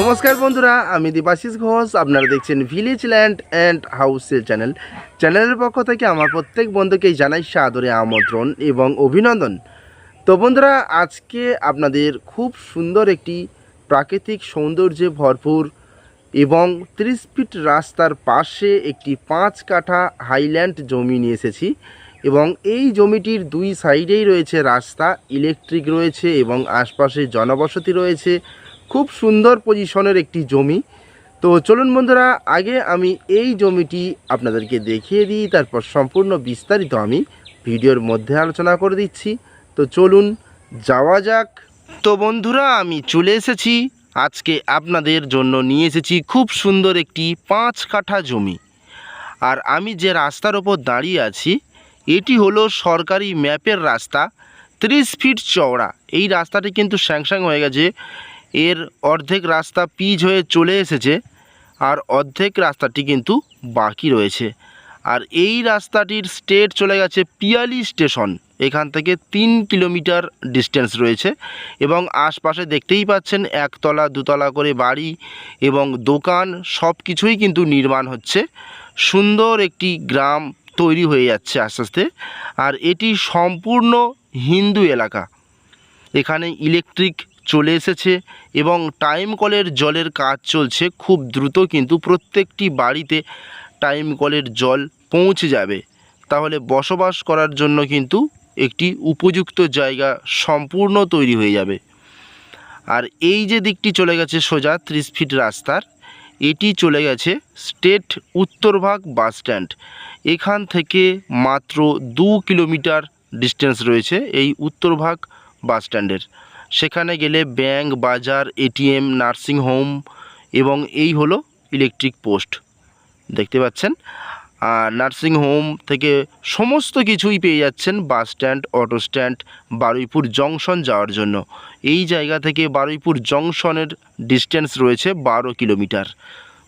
নমস্কার বন্ধুরা, আমি দেবাশিস ঘোষ। আপনারা দেখছেন ভিলেজ ল্যান্ড অ্যান্ড হাউসের চ্যানেল চ্যানেলের পক্ষ থেকে আমার প্রত্যেক বন্ধুকেই জানাই সাদরে আমন্ত্রণ এবং অভিনন্দন। তো বন্ধুরা, আজকে আপনাদের খুব সুন্দর একটি প্রাকৃতিক সৌন্দর্যে ভরপুর এবং ত্রিশ ফিট রাস্তার পাশে একটি পাঁচ কাঠা হাইল্যান্ড জমি নিয়ে এসেছি এবং এই জমিটির দুই সাইডেই রয়েছে রাস্তা ইলেকট্রিক রয়েছে এবং আশপাশে জনবসতি রয়েছে। খুব সুন্দর পজিশনের একটি জমি। তো চলুন বন্ধুরা, আগে আমি এই জমিটি আপনাদেরকে দেখিয়ে দিই, তারপর সম্পূর্ণ বিস্তারিত আমি ভিডিওর মধ্যে আলোচনা করে দিচ্ছি। তো চলুন যাওয়া যাক। তো বন্ধুরা, আমি চলে এসেছি। আজকে আপনাদের জন্য নিয়ে এসেছি খুব সুন্দর একটি পাঁচ কাঠা জমি। আর আমি যে রাস্তার ওপর দাঁড়িয়ে আছি, এটি হলো সরকারি ম্যাপের রাস্তা, ত্রিশ ফিট চওড়া। এই রাস্তাটি কিন্তু স্যাংস্যাং হয়ে গেছে। এর অর্ধেক রাস্তা পিচ হয়ে চলে এসেছে আর অর্ধেক রাস্তাটি কিন্তু বাকি রয়েছে। আর এই রাস্তাটির স্টেট চলে গেছে পিয়ালি স্টেশন এখান থেকে তিন কিলোমিটার ডিস্টেন্স রয়েছে এবং আশপাশে দেখতেই পাচ্ছেন একতলা, দুতলা করে বাড়ি এবং দোকান সব কিছুই কিন্তু নির্মাণ হচ্ছে। সুন্দর একটি গ্রাম তৈরি হয়ে যাচ্ছে আস্তে আস্তে। আর এটি সম্পূর্ণ হিন্দু এলাকা। এখানে ইলেকট্রিক চলে এসেছে এবং টাইম কলের জলের কাজ চলছে খুব দ্রুত কিন্তু প্রত্যেকটি বাড়িতে টাইম কলের জল পৌঁছে যাবে। তাহলে বসবাস করার জন্য কিন্তু একটি উপযুক্ত জায়গা সম্পূর্ণ তৈরি হয়ে যাবে। আর এই যে দিকটি চলে গেছে সোজা ত্রিশ ফিট রাস্তার, এটি চলে গেছে স্টেট উত্তরভাগ বাস স্ট্যান্ড এখান থেকে মাত্র দু কিলোমিটার ডিস্টেন্স রয়েছে এই উত্তরভাগ বাস স্ট্যান্ডের সেখানে গেলে ব্যাংক, বাজার, এটিএম, নার্সিং হোম এবং এই হলো ইলেকট্রিক পোস্ট। দেখতে পাচ্ছেন? আর নার্সিং হোম থেকে সমস্ত কিছুই পেয়ে যাচ্ছেন bus stand, auto stand, Baruipur junction যাওয়ার জন্য। এই জায়গা থেকে বারুইপুর জংশনের ডিস্টেন্স রয়েছে বারো কিলোমিটার।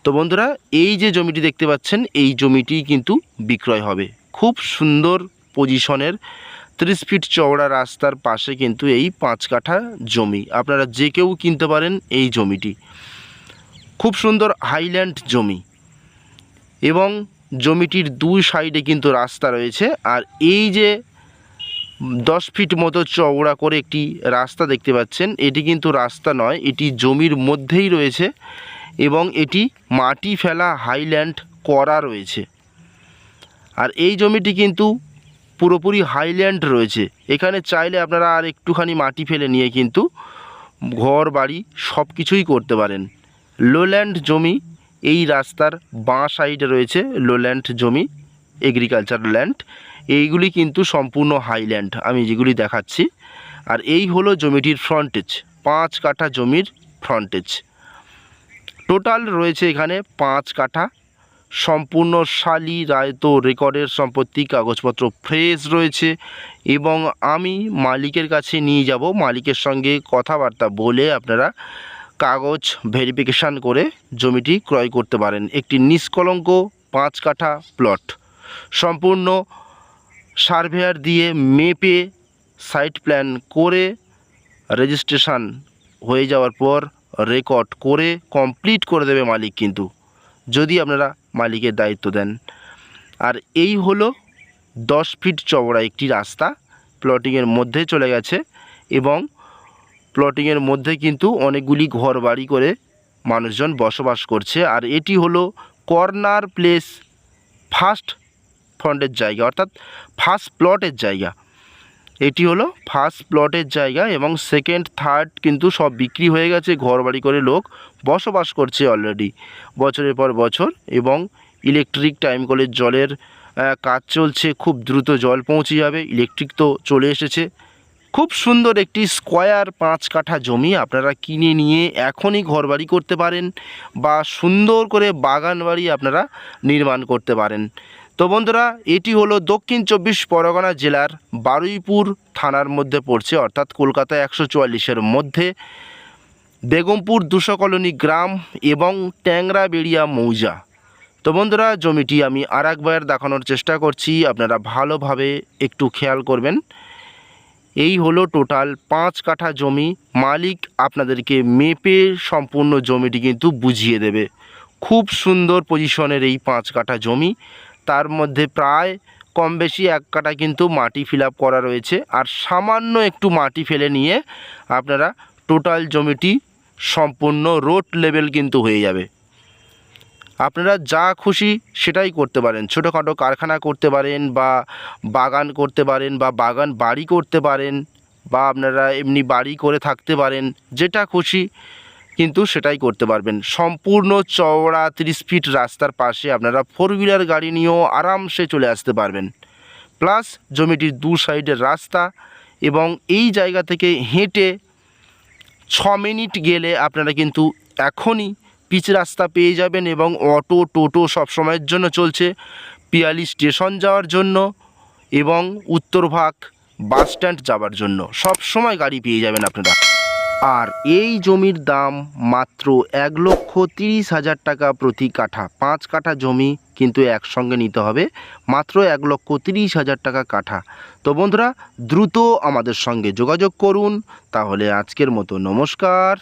তো বন্ধুরা, এই যে জমিটি দেখতে পাচ্ছেন, এই জমিটি কিন্তু বিক্রয় হবে। খুব সুন্দর পজিশনের ত্রিশ ফিট চওড়া রাস্তার পাশে কিন্তু এই পাঁচ কাঠা জমি। আপনারা যে কেউ কিনতে পারেন এই জমিটি। খুব সুন্দর হাইল্যান্ড জমি। এবং জমিটির দুই সাইডে কিন্তু রাস্তা রয়েছে। আর এই যে দশ ফিট মতো চওড়া করে একটি রাস্তা দেখতে পাচ্ছেন, এটি কিন্তু রাস্তা নয়, এটি জমির মধ্যেই রয়েছে এবং এটি মাটি ফেলা হাইল্যান্ড করা রয়েছে। আর এই জমিটি কিন্তু পুরোপুরি হাইল্যান্ড রয়েছে। এখানে চাইলে আপনারা আর একটুখানি মাটি ফেলে নিয়ে কিন্তু ঘর, বাড়ি সব কিছুই করতে পারেন। লোল্যান্ড জমি, এই রাস্তার বাঁ সাইডে রয়েছে লোল্যান্ড জমি এগ্রিকালচার ল্যান্ড এইগুলি কিন্তু সম্পূর্ণ হাইল্যান্ড আমি যেগুলি দেখাচ্ছি। আর এই হলো জমিটির ফ্রন্টেজ পাঁচ কাঠা জমির ফ্রন্টেজ টোটাল রয়েছে এখানে পাঁচ কাঠা। সম্পূর্ণ শালি রায়ত রেকর্ডের সম্পত্তি, কাগজপত্র ফ্রেশ রয়েছে এবং আমি মালিকের কাছে নিয়ে যাব। মালিকের সঙ্গে কথাবার্তা বলে আপনারা কাগজ ভেরিফিকেশান করে জমিটি ক্রয় করতে পারেন। একটি নিষ্কলঙ্ক পাঁচ কাঠা প্লট। সম্পূর্ণ সার্ভেয়ার দিয়ে মেপে সাইট প্ল্যান করে রেজিস্ট্রেশন হয়ে যাওয়ার পর রেকর্ড করে কমপ্লিট করে দেবে মালিক কিন্তু। যদি আপনারা মালিকের দায়িত্ব দেন। আর এই হলো দশ ফিট চওড়া একটি রাস্তা। প্লটিংয়ের মধ্যে চলে গেছে এবং প্লটিংয়ের মধ্যে কিন্তু অনেকগুলি ঘর বাড়ি করে মানুষজন বসবাস করছে। আর এটি হলো কর্নার প্লেস ফার্স্ট ফ্রন্টের জায়গা, অর্থাৎ ফার্স্ট প্লটের জায়গা। এটি হলো ফার্স্ট প্লটের জায়গা এবং সেকেন্ড থার্ড কিন্তু সব বিক্রি হয়ে গেছে ঘর বাড়ি করে লোক বসবাস করছে অলরেডি বছরের পর বছর এবং ইলেকট্রিক টাইম কলের জলের কাজ চলছে, খুব দ্রুত জল পৌঁছে যাবে ইলেকট্রিক তো চলে এসেছে। খুব সুন্দর একটি স্কোয়ার পাঁচ কাঠা জমি আপনারা কিনে নিয়ে এখনই ঘরবাড়ি করতে পারেন বা সুন্দর করে বাগান বাড়ি আপনারা নির্মাণ করতে পারেন। তো বন্ধুরা, এটি হলো দক্ষিণ চব্বিশ পরগনা জেলার বারুইপুর থানার মধ্যে পড়ছে, অর্থাৎ কলকাতা একশো চুয়াল্লিশের মধ্যে। বেগমপুর দুশো কলোনি গ্রাম এবং ট্যাংরাবেড়িয়া মৌজা। তো বন্ধুরা, জমিটি আমি আর একবার দেখানোর চেষ্টা করছি, আপনারা ভালোভাবে একটু খেয়াল করবেন। এই হলো টোটাল পাঁচ কাঠা জমি, মালিক আপনাদেরকে মেপে সম্পূর্ণ জমিটি কিন্তু বুঝিয়ে দেবে। খুব সুন্দর পজিশনের এই পাঁচ কাঠা জমি। তার মধ্যে প্রায় কম বেশি এক কাঠা কিন্তু মাটি ফিল করা রয়েছে। আর সামান্য একটু মাটি ফেলে নিয়ে আপনারা টোটাল জমিটি সম্পূর্ণ রোড লেভেল কিন্তু হয়ে যাবে। আপনারা যা খুশি সেটাই করতে পারেন। ছোটোখাটো কারখানা করতে পারেন বা বাগান করতে পারেন বা বাগান বাড়ি করতে পারেন বা আপনারা এমনি বাড়ি করে থাকতে পারেন। যেটা খুশি কিন্তু সেটাই করতে পারবেন। সম্পূর্ণ চওড়া তিরিশ ফিট রাস্তার পাশে আপনারা ফোর হুইলার গাড়ি নিয়েও আরামসে চলে আসতে পারবেন। প্লাস জমিটির দু সাইডের রাস্তা এবং এই জায়গা থেকে হেঁটে ছ মিনিট গেলে আপনারা কিন্তু এখনই পিচ রাস্তা পেয়ে যাবেন এবং অটো, টোটো সব সময়ের জন্য চলছে। পিয়ালি স্টেশন যাওয়ার জন্য এবং উত্তরভাগ বাস স্ট্যান্ড যাওয়ার জন্য। সব সময় গাড়ি পেয়ে যাবেন আপনারা। আর এই জমির দাম মাত্র এক লক্ষ তিরিশ হাজার টাকা প্রতি কাঠা। পাঁচ কাঠা জমি কিন্তু একসঙ্গে নিতে হবে, মাত্র এক লক্ষ তিরিশ হাজার টাকা কাঠা। তো বন্ধুরা, দ্রুত আমাদের সঙ্গে যোগাযোগ করুন, তাহলে আজকের মতো নমস্কার।